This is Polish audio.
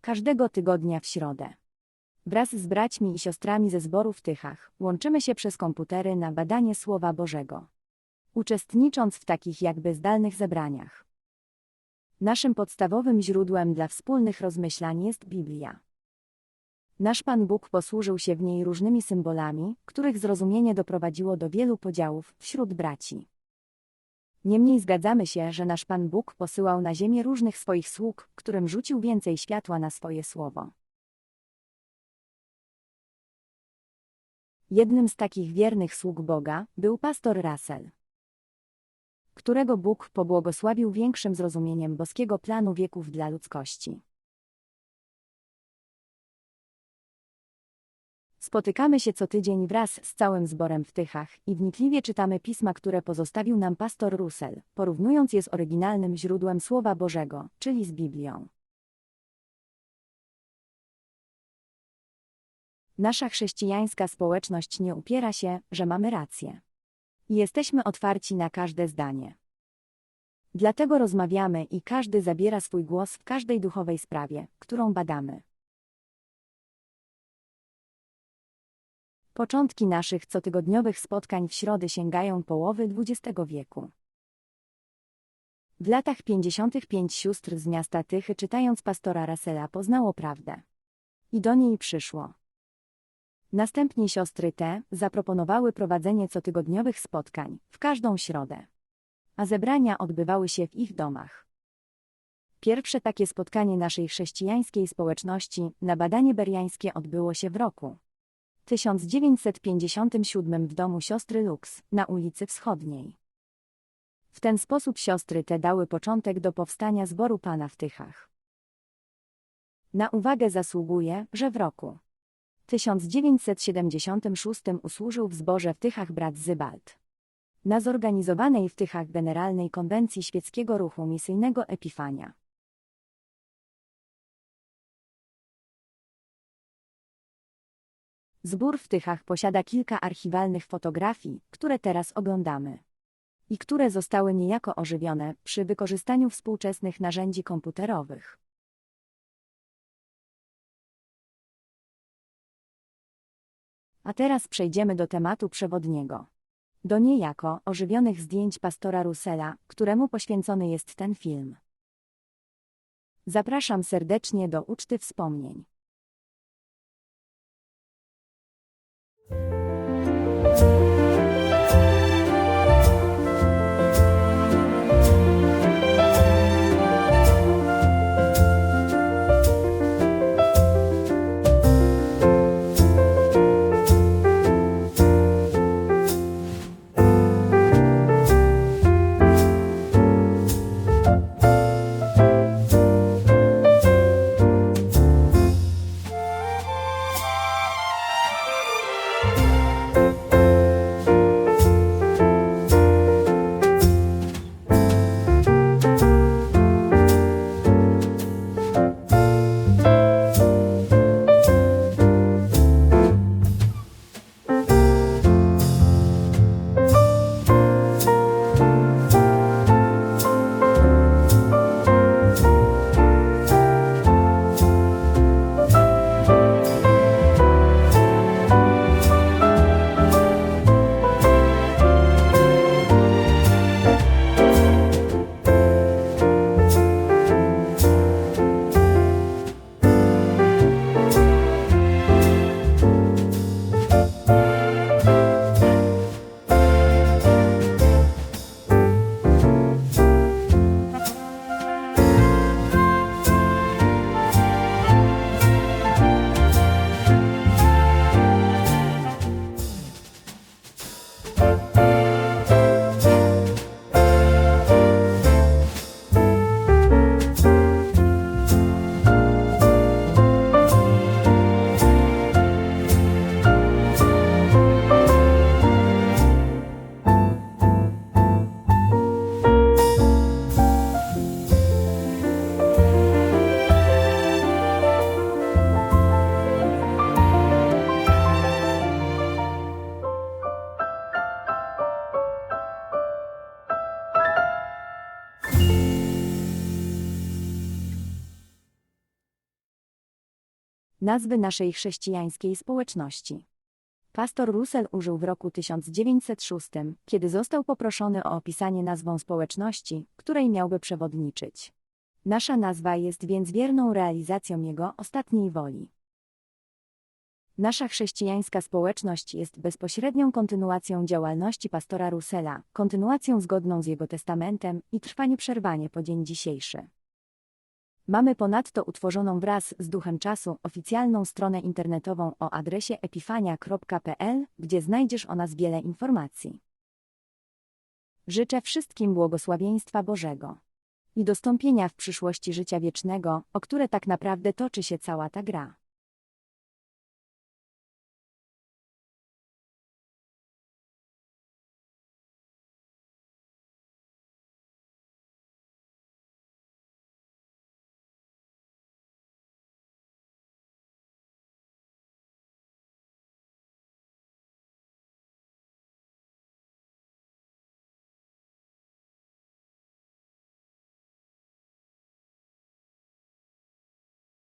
każdego tygodnia w środę. Wraz z braćmi i siostrami ze zboru w Tychach łączymy się przez komputery na badanie Słowa Bożego. Uczestnicząc w takich jakby zdalnych zebraniach. Naszym podstawowym źródłem dla wspólnych rozmyślań jest Biblia. Nasz Pan Bóg posłużył się w niej różnymi symbolami, których zrozumienie doprowadziło do wielu podziałów wśród braci. Niemniej zgadzamy się, że nasz Pan Bóg posyłał na ziemię różnych swoich sług, którym rzucił więcej światła na swoje słowo. Jednym z takich wiernych sług Boga był pastor Russell, którego Bóg pobłogosławił większym zrozumieniem boskiego planu wieków dla ludzkości. Spotykamy się co tydzień wraz z całym zborem w Tychach i wnikliwie czytamy pisma, które pozostawił nam pastor Russell, porównując je z oryginalnym źródłem Słowa Bożego, czyli z Biblią. Nasza chrześcijańska społeczność nie upiera się, że mamy rację. Jesteśmy otwarci na każde zdanie. Dlatego rozmawiamy i każdy zabiera swój głos w każdej duchowej sprawie, którą badamy. Początki naszych cotygodniowych spotkań w środę sięgają połowy XX wieku. W latach 55 sióstr z miasta Tychy czytając pastora Russella poznało prawdę. I do niej przyszło. Następnie siostry te zaproponowały prowadzenie cotygodniowych spotkań w każdą środę. A zebrania odbywały się w ich domach. Pierwsze takie spotkanie naszej chrześcijańskiej społeczności na badanie beriańskie odbyło się w roku 1957 w domu siostry Lux, na ulicy Wschodniej. W ten sposób siostry te dały początek do powstania zboru Pana w Tychach. Na uwagę zasługuje, że w roku 1976 usłużył w zborze w Tychach brat Zybald. Na zorganizowanej w Tychach Generalnej Konwencji Świeckiego Ruchu Misyjnego Epifania. Zbór w Tychach posiada kilka archiwalnych fotografii, które teraz oglądamy. I które zostały niejako ożywione przy wykorzystaniu współczesnych narzędzi komputerowych. A teraz przejdziemy do tematu przewodniego. Do niejako ożywionych zdjęć pastora Russella, któremu poświęcony jest ten film. Zapraszam serdecznie do uczty wspomnień. Thank you. Nazwy naszej chrześcijańskiej społeczności. Pastor Russell użył w roku 1906, kiedy został poproszony o opisanie nazwą społeczności, której miałby przewodniczyć. Nasza nazwa jest więc wierną realizacją jego ostatniej woli. Nasza chrześcijańska społeczność jest bezpośrednią kontynuacją działalności pastora Russella, kontynuacją zgodną z jego testamentem i trwa nieprzerwanie po dzień dzisiejszy. Mamy ponadto utworzoną wraz z Duchem Czasu oficjalną stronę internetową o adresie epifania.pl, gdzie znajdziesz o nas wiele informacji. Życzę wszystkim błogosławieństwa Bożego i dostąpienia w przyszłości życia wiecznego, o które tak naprawdę toczy się cała ta gra.